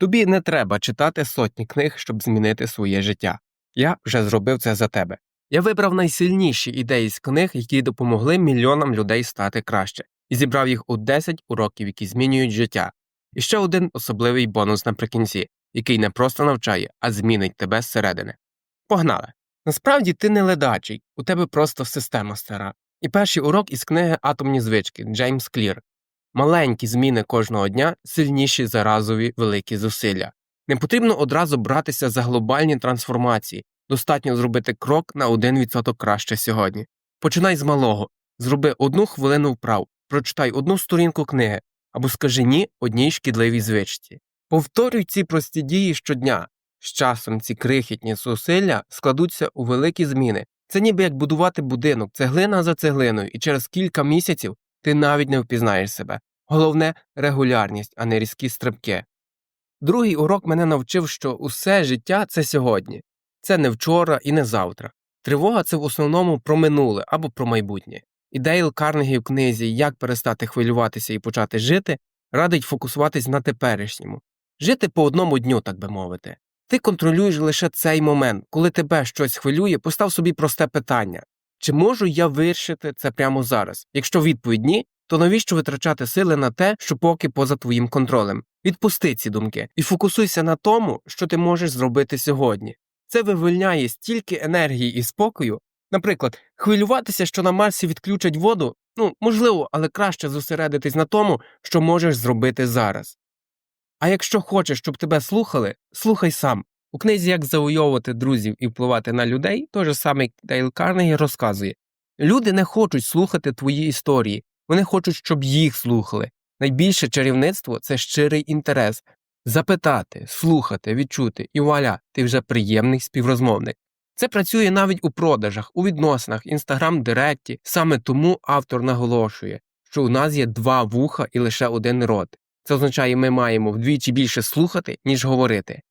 Тобі не треба читати сотні книг, щоб змінити своє життя. Я вже зробив це за тебе. Я вибрав найсильніші ідеї з книг, які допомогли мільйонам людей стати краще, і зібрав їх у 10 уроків, які змінюють життя. І ще один особливий бонус наприкінці, який не просто навчає, а змінить тебе зсередини. Погнали! Насправді ти не ледачий, у тебе просто система стара. І перший урок із книги Атомні звички Джеймс Клір. Маленькі зміни кожного дня сильніші за разові великі зусилля. Не потрібно одразу братися за глобальні трансформації, достатньо зробити крок на 1% краще сьогодні. Починай з малого, зроби одну хвилину вправ, прочитай одну сторінку книги або скажи ні одній шкідливій звичці. Повторюй ці прості дії щодня. З часом ці крихітні зусилля складуться у великі зміни. Це ніби як будувати будинок, цеглина за цеглиною, і через кілька місяців ти навіть не впізнаєш себе. Головне регулярність, а не різкі стрибки. Другий урок мене навчив, що усе життя це сьогодні, це не вчора і не завтра. Тривога це в основному про минуле або про майбутнє. І Дейл Карнегі в книзі Як перестати хвилюватися і почати жити радить фокусуватись на теперішньому, жити по одному дню, так би мовити. Ти контролюєш лише цей момент, коли тебе щось хвилює, постав собі просте питання чи можу я вирішити це прямо зараз? Якщо відповідь ні, то навіщо витрачати сили на те, що поки поза твоїм контролем? Відпусти ці думки і фокусуйся на тому, що ти можеш зробити сьогодні. Це вивільняє стільки енергії і спокою. Наприклад, хвилюватися, що на Марсі відключать воду, ну можливо, але краще зосередитись на тому, що можеш зробити зараз. А якщо хочеш, щоб тебе слухали, слухай сам. У книзі Як завойовувати друзів і впливати на людей, той же самий Дейл Карнегі розказує люди не хочуть слухати твої історії, вони хочуть, щоб їх слухали. Найбільше чарівництво це щирий інтерес запитати, слухати, відчути, і вуаля, ти вже приємний співрозмовник. Це працює навіть у продажах, у відносинах, інстаграм директі. Саме тому автор наголошує, що у нас є два вуха і лише один рот. Це означає, ми маємо вдвічі більше слухати, ніж говорити.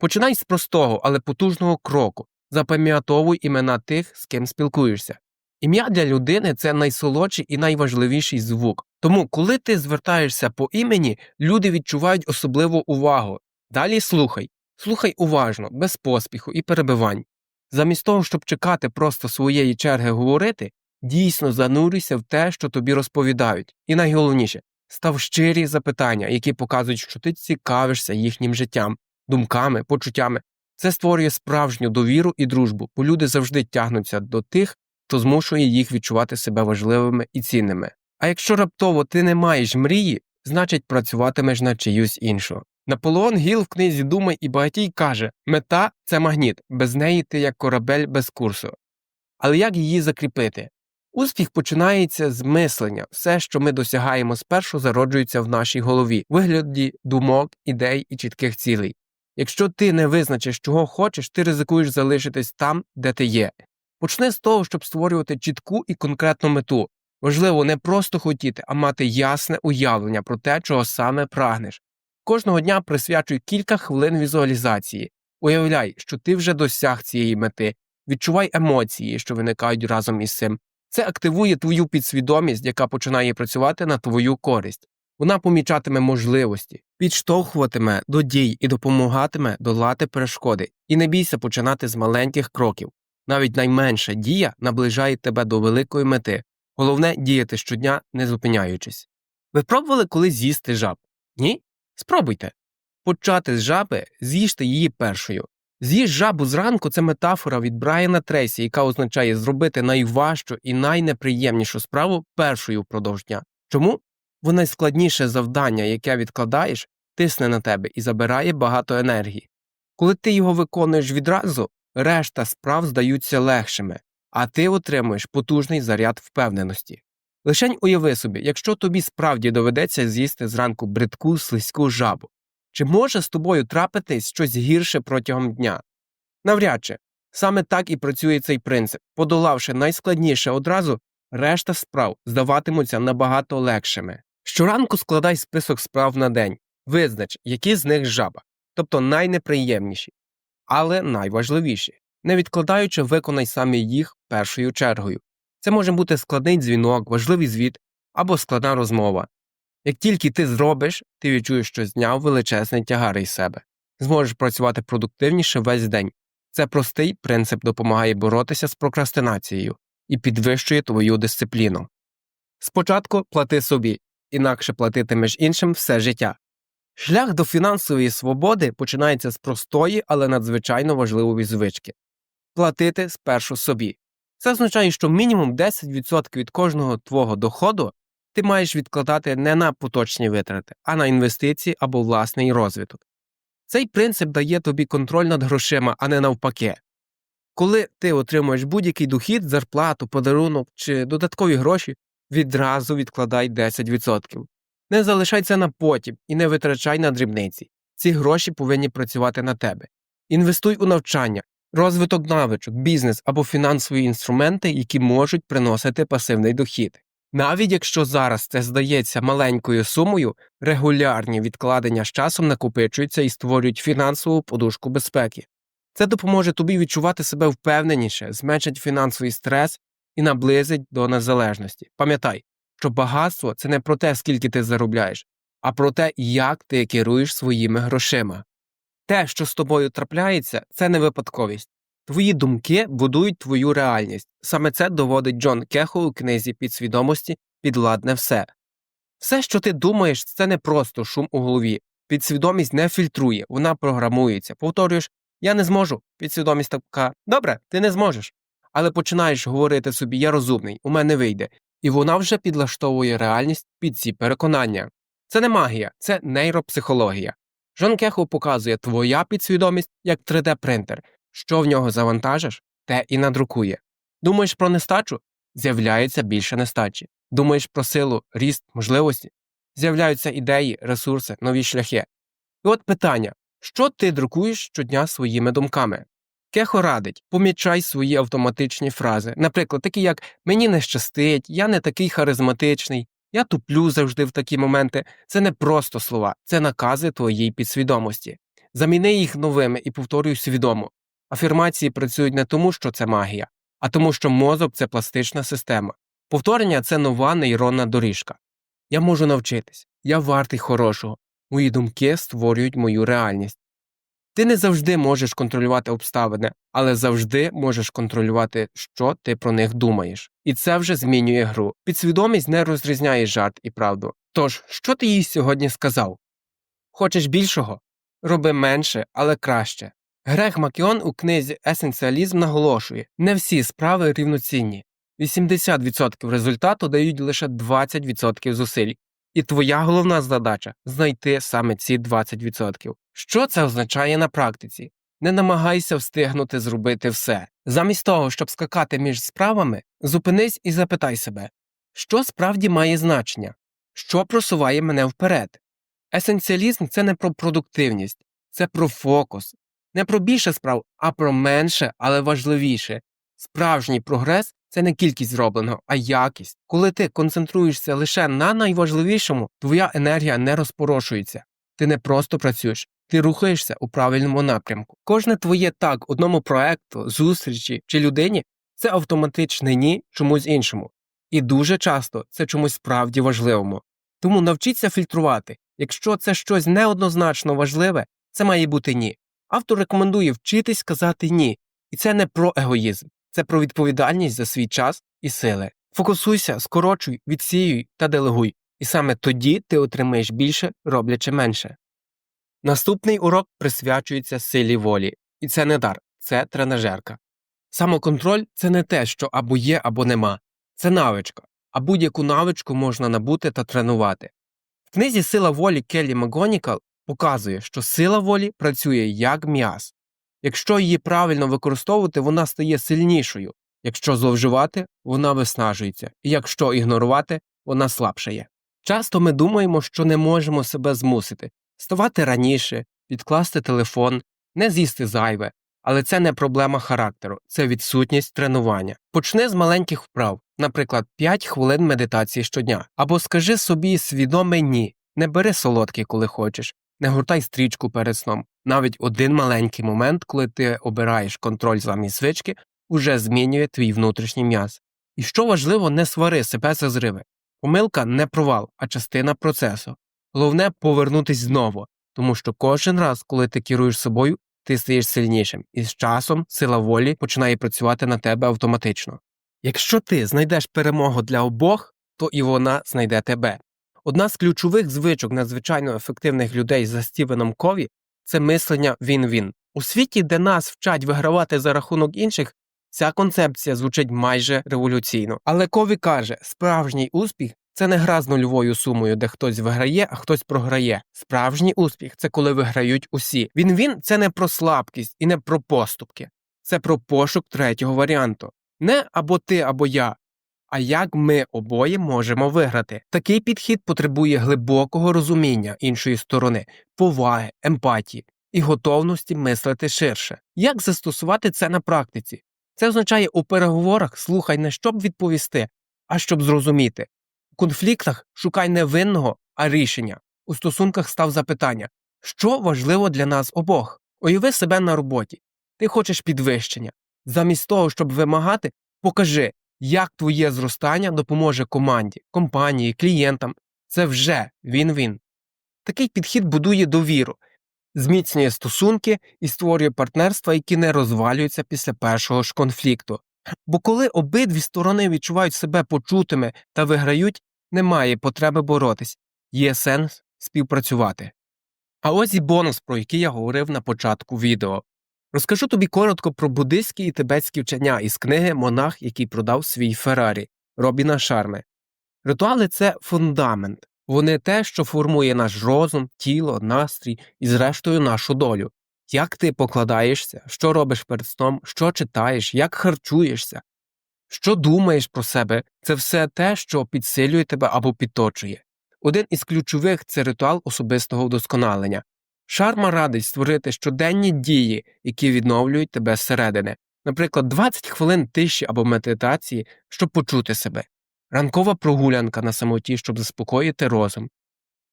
Починай з простого, але потужного кроку. Запам'ятовуй імена тих, з ким спілкуєшся. Ім'я для людини це найсолодший і найважливіший звук. Тому, коли ти звертаєшся по імені, люди відчувають особливу увагу. Далі слухай, слухай уважно, без поспіху і перебивань. Замість того, щоб чекати просто своєї черги говорити, дійсно занурюйся в те, що тобі розповідають. І найголовніше став щирі запитання, які показують, що ти цікавишся їхнім життям, думками, почуттями. Це створює справжню довіру і дружбу, бо люди завжди тягнуться до тих, хто змушує їх відчувати себе важливими і цінними. А якщо раптово ти не маєш мрії, значить працюватимеш на чиюсь іншу. Наполеон Гіл в книзі Думай і багатій каже мета це магніт, без неї ти як корабель без курсу. Але як її закріпити? Успіх починається з мислення, все, що ми досягаємо спершу, зароджується в нашій голові, вигляді думок, ідей і чітких цілей. Якщо ти не визначиш, чого хочеш, ти ризикуєш залишитись там, де ти є. Почни з того, щоб створювати чітку і конкретну мету. Важливо не просто хотіти, а мати ясне уявлення про те, чого саме прагнеш. Кожного дня присвячуй кілька хвилин візуалізації. Уявляй, що ти вже досяг цієї мети, відчувай емоції, що виникають разом із цим. Це активує твою підсвідомість, яка починає працювати на твою користь. Вона помічатиме можливості, підштовхуватиме до дій і допомагатиме долати перешкоди. І не бійся починати з маленьких кроків. Навіть найменша дія наближає тебе до великої мети. Головне діяти щодня, не зупиняючись. Ви пробували колись з'їсти жаб? Ні? Спробуйте. Почати з жаби, з'їжте її першою. З'їж жабу зранку це метафора від Брайана Трейсі, яка означає зробити найважчу і найнеприємнішу справу першою впродовж дня. Чому? Бо найскладніше завдання, яке відкладаєш, тисне на тебе і забирає багато енергії. Коли ти його виконуєш відразу, решта справ здаються легшими, а ти отримуєш потужний заряд впевненості. Лишень уяви собі, якщо тобі справді доведеться з'їсти зранку бридку слизьку жабу, чи може з тобою трапитись щось гірше протягом дня? Навряд чи. Саме так і працює цей принцип. Подолавши найскладніше одразу, решта справ здаватимуться набагато легшими. Щоранку складай список справ на день, визнач, які з них жаба, тобто найнеприємніші, але найважливіші. Не відкладаючи, виконай саме їх першою чергою. Це може бути складний дзвінок, важливий звіт або складна розмова. Як тільки ти зробиш, ти відчуєш, що зняв величезний тягар із себе. Зможеш працювати продуктивніше весь день. Це простий принцип допомагає боротися з прокрастинацією і підвищує твою дисципліну. Спочатку плати собі, інакше платитимеш іншим все життя. Шлях до фінансової свободи починається з простої, але надзвичайно важливої звички платити спершу собі. Це означає, що мінімум 10% від кожного твого доходу ти маєш відкладати не на поточні витрати, а на інвестиції або власний розвиток. Цей принцип дає тобі контроль над грошима, а не навпаки. Коли ти отримуєш будь-який дохід, зарплату, подарунок чи додаткові гроші, відразу відкладай 10%. Не залишай це на потім і не витрачай на дрібниці. Ці гроші повинні працювати на тебе. Інвестуй у навчання, розвиток навичок, бізнес або фінансові інструменти, які можуть приносити пасивний дохід. Навіть якщо зараз це здається маленькою сумою, регулярні відкладення з часом накопичуються і створюють фінансову подушку безпеки. Це допоможе тобі відчувати себе впевненіше, зменшить фінансовий стрес і наблизить до незалежності. Пам'ятай, що багатство це не про те, скільки ти заробляєш, а про те, як ти керуєш своїми грошима. Те, що з тобою трапляється, це не випадковість. Твої думки будують твою реальність. Саме це доводить Джон Кехо у книзі підсвідомості підладне все. Все, що ти думаєш, це не просто шум у голові. Підсвідомість не фільтрує, вона програмується. Повторюєш, я не зможу. Підсвідомість така добре, ти не зможеш. Але починаєш говорити собі я розумний, у мене вийде, і вона вже підлаштовує реальність під ці переконання. Це не магія, це нейропсихологія. Жон Кехо показує твоя підсвідомість як 3D-принтер. Що в нього завантажиш, те і надрукує. Думаєш про нестачу? З'являється більше нестачі. Думаєш про силу, ріст, можливості? З'являються ідеї, ресурси, нові шляхи. І от питання що ти друкуєш щодня своїми думками? Кехо радить, помічай свої автоматичні фрази, наприклад, такі як мені не щастить, я не такий харизматичний, я туплю завжди в такі моменти. Це не просто слова, це накази твоїй підсвідомості. Заміни їх новими і повторюй свідомо. Афірмації працюють не тому, що це магія, а тому, що мозок це пластична система. Повторення це нова нейронна доріжка. Я можу навчитись, я вартий хорошого, мої думки створюють мою реальність. Ти не завжди можеш контролювати обставини, але завжди можеш контролювати, що ти про них думаєш. І це вже змінює гру. Підсвідомість не розрізняє жарт і правду. Тож, що ти їй сьогодні сказав? Хочеш більшого? Роби менше, але краще. Грег Макіон у книзі Есенціалізм наголошує не всі справи рівноцінні. 80% результату дають лише 20% зусиль. І твоя головна задача знайти саме ці 20%. Що це означає на практиці? Не намагайся встигнути зробити все. Замість того, щоб скакати між справами, зупинись і запитай себе, що справді має значення, що просуває мене вперед. Есенціалізм це не про продуктивність, це про фокус, не про більше справ, а про менше, але важливіше. Справжній прогрес це не кількість зробленого, а якість. Коли ти концентруєшся лише на найважливішому, твоя енергія не розпорошується. Ти не просто працюєш, ти рухаєшся у правильному напрямку. Кожне твоє так одному проекту, зустрічі чи людині це автоматичне ні чомусь іншому. І дуже часто це чомусь справді важливому. Тому навчіться фільтрувати. Якщо це щось неоднозначно важливе, це має бути ні. Автор рекомендує вчитись казати ні. І це не про егоїзм, це про відповідальність за свій час і сили. Фокусуйся, скорочуй, відсіюй та делегуй, і саме тоді ти отримаєш більше, роблячи менше. Наступний урок присвячується силі волі, і це не дар, це тренажерка. Самоконтроль це не те, що або є, або нема, це навичка, а будь-яку навичку можна набути та тренувати. В книзі Сила волі Келлі Макгонікал показує, що сила волі працює як м'яз. Якщо її правильно використовувати, вона стає сильнішою, якщо зловживати, вона виснажується, і якщо ігнорувати, вона слабшає. Часто ми думаємо, що не можемо себе змусити вставати раніше, відкласти телефон, не з'їсти зайве, але це не проблема характеру, це відсутність тренування. Почни з маленьких вправ, наприклад, 5 хвилин медитації щодня, або скажи собі свідоме ні, не бери солодкий, коли хочеш, не гуртай стрічку перед сном. Навіть один маленький момент, коли ти обираєш контроль замість звички, уже змінює твій внутрішній м'яз. І що важливо, не свари себе за зриви. Помилка не провал, а частина процесу. Головне повернутись знову, тому що кожен раз, коли ти керуєш собою, ти стаєш сильнішим, і з часом сила волі починає працювати на тебе автоматично. Якщо ти знайдеш перемогу для обох, то і вона знайде тебе. Одна з ключових звичок надзвичайно ефективних людей за Стівеном Кові це мислення він-він. У світі, де нас вчать вигравати за рахунок інших, ця концепція звучить майже революційно. Але Кові каже, справжній успіх це не гра з нульовою сумою, де хтось виграє, а хтось програє. Справжній успіх це коли виграють усі. Він-він це не про слабкість і не про поступки, це про пошук третього варіанту. Не або ти, або я, а як ми обоє можемо виграти. Такий підхід потребує глибокого розуміння іншої сторони, поваги, емпатії і готовності мислити ширше. Як застосувати це на практиці? Це означає у переговорах слухай не щоб відповісти, а щоб зрозуміти. У конфліктах шукай не винного, а рішення. У стосунках став запитання, що важливо для нас обох. Уяви себе на роботі. Ти хочеш підвищення. Замість того, щоб вимагати, покажи, як твоє зростання допоможе команді, компанії, клієнтам. Це вже він-він. Такий підхід будує довіру, зміцнює стосунки і створює партнерства, які не розвалюються після першого ж конфлікту. Бо коли обидві сторони відчувають себе почутими та виграють, немає потреби боротись, є сенс співпрацювати. А ось і бонус, про який я говорив на початку відео. Розкажу тобі коротко про буддистські і тибетські вчення із книги Монах, який продав свій Феррарі Робіна Шарми. Ритуали це фундамент, вони те, що формує наш розум, тіло, настрій і, зрештою, нашу долю. Як ти покладаєшся, що робиш перед сном, що читаєш, як харчуєшся, що думаєш про себе, це все те, що підсилює тебе або підточує. Один із ключових це ритуал особистого вдосконалення. Шарма радить створити щоденні дії, які відновлюють тебе зсередини, наприклад, 20 хвилин тиші або медитації, щоб почути себе, ранкова прогулянка на самоті, щоб заспокоїти розум,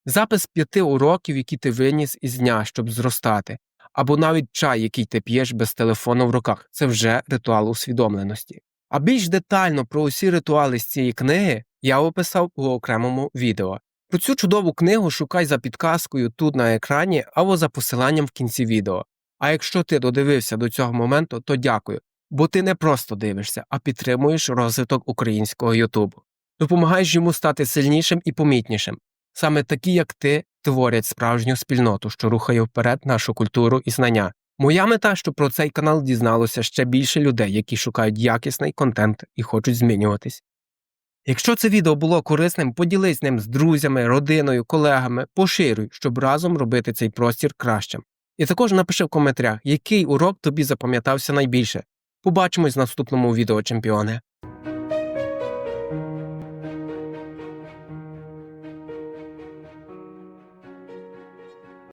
запис п'яти уроків, які ти виніс із дня, щоб зростати, або навіть чай, який ти п'єш без телефону в руках це вже ритуал усвідомленості. А більш детально про усі ритуали з цієї книги я описав у окремому відео. Про цю чудову книгу шукай за підказкою тут на екрані або за посиланням в кінці відео. А якщо ти додивився до цього моменту, то дякую, бо ти не просто дивишся, а підтримуєш розвиток українського Ютубу. Допомагаєш йому стати сильнішим і помітнішим. Саме такі, як ти, творять справжню спільноту, що рухає вперед нашу культуру і знання. Моя мета, щоб про цей канал дізналося ще більше людей, які шукають якісний контент і хочуть змінюватись. Якщо це відео було корисним, поділись ним з друзями, родиною, колегами, поширюй, щоб разом робити цей простір кращим. І також напиши в коментарях, який урок тобі запам'ятався найбільше. Побачимось в наступному відео, чемпіоне.